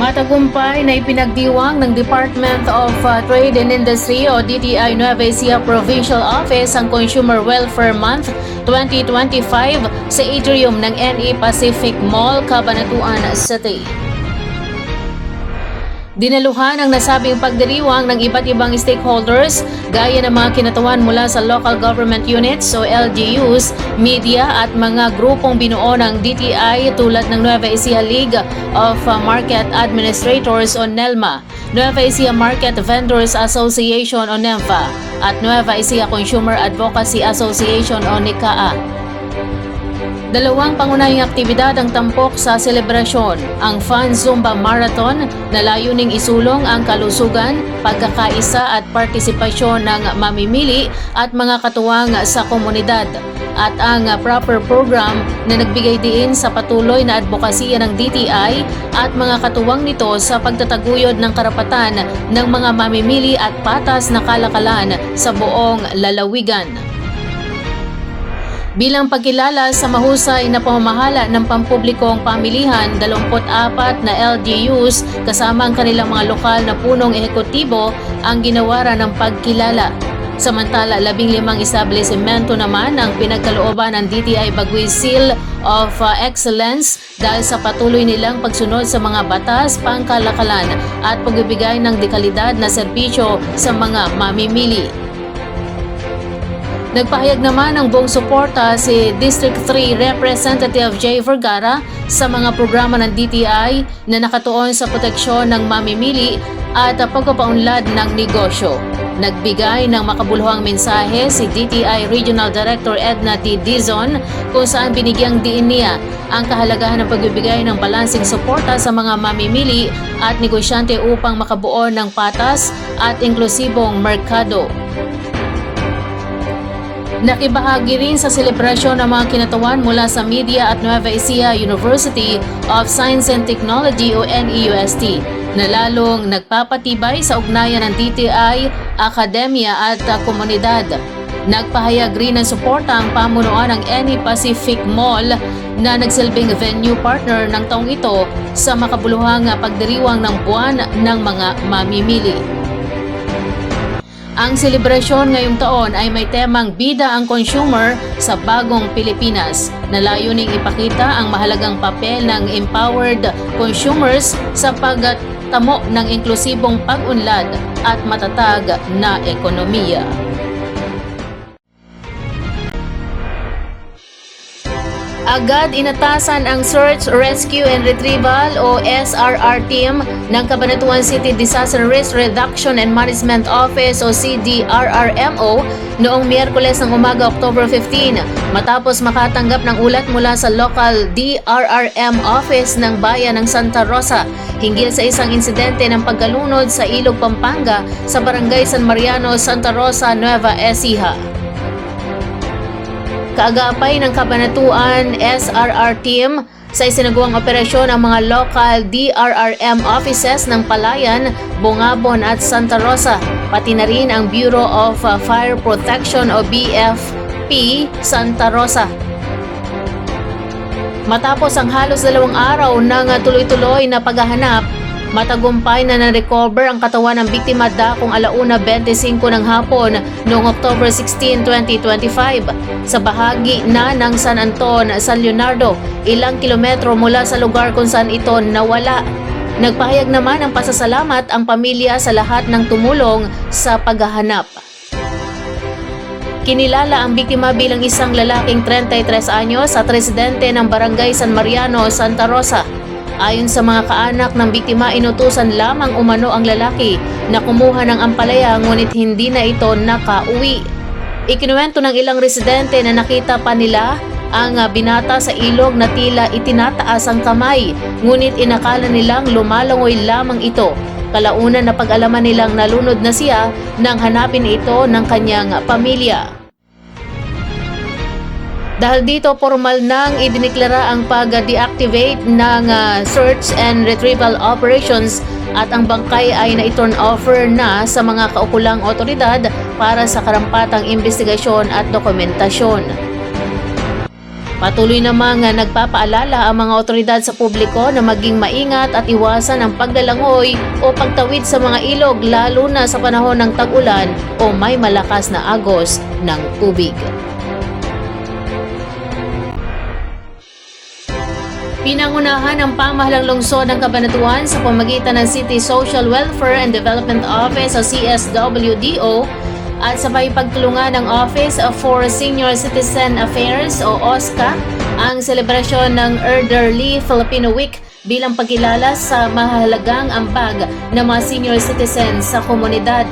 Matagumpay na ipinagdiwang ng Department of uh, Trade and Industry o DTI Nueva Ecija Provincial Office ang Consumer Welfare Month 2025 sa atrium ng NE Pacific Mall, Cabanatuan City. Dinaluhan ang nasabing pagdiriwang ng iba't ibang stakeholders gaya ng mga kinatawan mula sa local government units o LGUs, media at mga grupong binuo ng DTI tulad ng Nueva Ecija League of Market Administrators o NELMA, Nueva Ecija Market Vendors Association o NEMFA at Nueva Ecija Consumer Advocacy Association o NICAA. Dalawang pangunahing aktibidad ang tampok sa selebrasyon, ang Fun Zumba Marathon na layuning isulong ang kalusugan, pagkakaisa at partisipasyon ng mamimili at mga katuwang sa komunidad at ang proper program na nagbigay diin sa patuloy na advokasya ng DTI at mga katuwang nito sa pagtataguyod ng karapatan ng mga mamimili at patas na kalakalan sa buong lalawigan. Bilang pagkilala sa mahusay na pamamahala ng pampublikong pamilihan, 24 na LGUs kasama ang kanilang mga lokal na punong ehekutibo ang ginawara ng pagkilala. Samantala, labing limang establishmento naman ang pinagkalooban ng DTI Bagui Seal of uh, Excellence dahil sa patuloy nilang pagsunod sa mga batas, pangkalakalan at pagbibigay ng dekalidad na serbisyo sa mga mamimili. Nagpahayag naman ng buong suporta si District 3 Representative Jay Vergara sa mga programa ng DTI na nakatuon sa proteksyon ng mamimili at pagpapaunlad ng negosyo. Nagbigay ng makabuluhang mensahe si DTI Regional Director Edna T. Dizon kung saan binigyang diin niya ang kahalagahan ng pagbibigay ng balansing suporta sa mga mamimili at negosyante upang makabuo ng patas at inklusibong merkado. Nakibahagi rin sa selebrasyon ng mga kinatawan mula sa media at Nueva Ecija University of Science and Technology o NEUST na lalong nagpapatibay sa ugnayan ng DTI, akademya at komunidad. Nagpahayag rin ng suporta ang pamunuan ng NE Pacific Mall na nagsilbing venue partner ng taong ito sa makabuluhang pagdiriwang ng buwan ng mga mamimili. Ang selebrasyon ngayong taon ay may temang Bida ang Consumer sa Bagong Pilipinas na layuning ipakita ang mahalagang papel ng empowered consumers sa pagtamo ng inklusibong pag-unlad at matatag na ekonomiya. Agad inatasan ang Search, Rescue and Retrieval o SRR team ng Cabanatuan City Disaster Risk Reduction and Management Office o CDRRMO noong Miyerkules ng umaga October 15 matapos makatanggap ng ulat mula sa local DRRM office ng bayan ng Santa Rosa hinggil sa isang insidente ng pagkalunod sa Ilog Pampanga sa Barangay San Mariano, Santa Rosa, Nueva Ecija. Kaagapay ng Kabanatuan SRR team sa isinagawang operasyon ang mga local DRRM offices ng Palayan, Bungabon at Santa Rosa, pati na rin ang Bureau of Fire Protection o BFP Santa Rosa. Matapos ang halos dalawang araw ng tuloy-tuloy na paghahanap, Matagumpay na na-recover ang katawan ng biktima dakong alauna 25 ng hapon noong October 16, 2025 sa bahagi na ng San Anton, San Leonardo, ilang kilometro mula sa lugar kung saan ito nawala. Nagpahayag naman ng pasasalamat ang pamilya sa lahat ng tumulong sa paghahanap. Kinilala ang biktima bilang isang lalaking 33 anyos at residente ng Barangay San Mariano, Santa Rosa. Ayon sa mga kaanak ng biktima, inutusan lamang umano ang lalaki na kumuha ng ampalaya ngunit hindi na ito nakauwi. Ikinuwento ng ilang residente na nakita pa nila ang binata sa ilog na tila itinataas ang kamay, ngunit inakala nilang lumalangoy lamang ito. Kalaunan na pag-alaman nilang nalunod na siya nang hanapin ito ng kanyang pamilya. Dahil dito formal nang idineklara ang pag-deactivate ng uh, search and retrieval operations at ang bangkay ay na-turn over na sa mga kaukulang otoridad para sa karampatang investigasyon at dokumentasyon. Patuloy namang ah, nagpapaalala ang mga otoridad sa publiko na maging maingat at iwasan ang paglalangoy o pagtawid sa mga ilog lalo na sa panahon ng tag-ulan o may malakas na agos ng tubig. Pinangunahan ng pamahalang lungsod ng Cabanatuan sa pamagitan ng City Social Welfare and Development Office o CSWDO at sabay pagtulungan ng Office for Senior Citizen Affairs o OSCA ang selebrasyon ng Elderly Filipino Week bilang pagkilala sa mahalagang ambag ng mga senior citizens sa komunidad.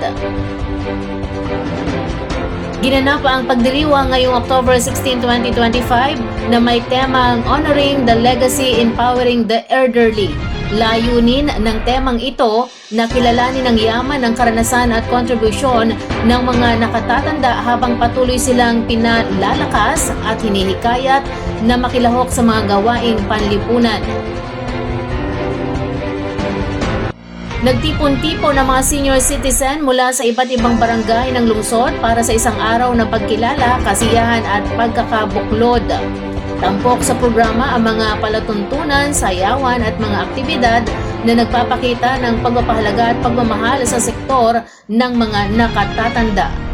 Ginanap ang pagdiriwang ngayong October 16, 2025 na may temang Honoring the Legacy Empowering the Elderly. Layunin ng temang ito na kilalanin ang yaman ng karanasan at kontribusyon ng mga nakatatanda habang patuloy silang pinalalakas at hinihikayat na makilahok sa mga gawaing panlipunan. Nagtipon-tipon ang mga senior citizen mula sa iba't ibang barangay ng lungsod para sa isang araw na pagkilala, kasiyahan at pagkakabuklod. Tampok sa programa ang mga palatuntunan, sayawan at mga aktibidad na nagpapakita ng pagpapahalaga at pagmamahal sa sektor ng mga nakatatanda.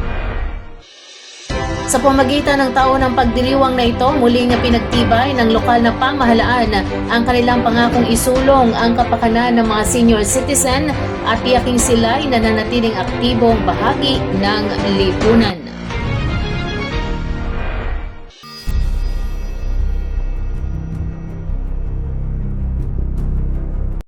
Sa pamagitan ng taon ng pagdiriwang na ito, muling pinagtibay ng lokal na pamahalaan ang kanilang pangakong isulong ang kapakanan ng mga senior citizen at tiyaking sila'y nananatiling aktibong bahagi ng lipunan.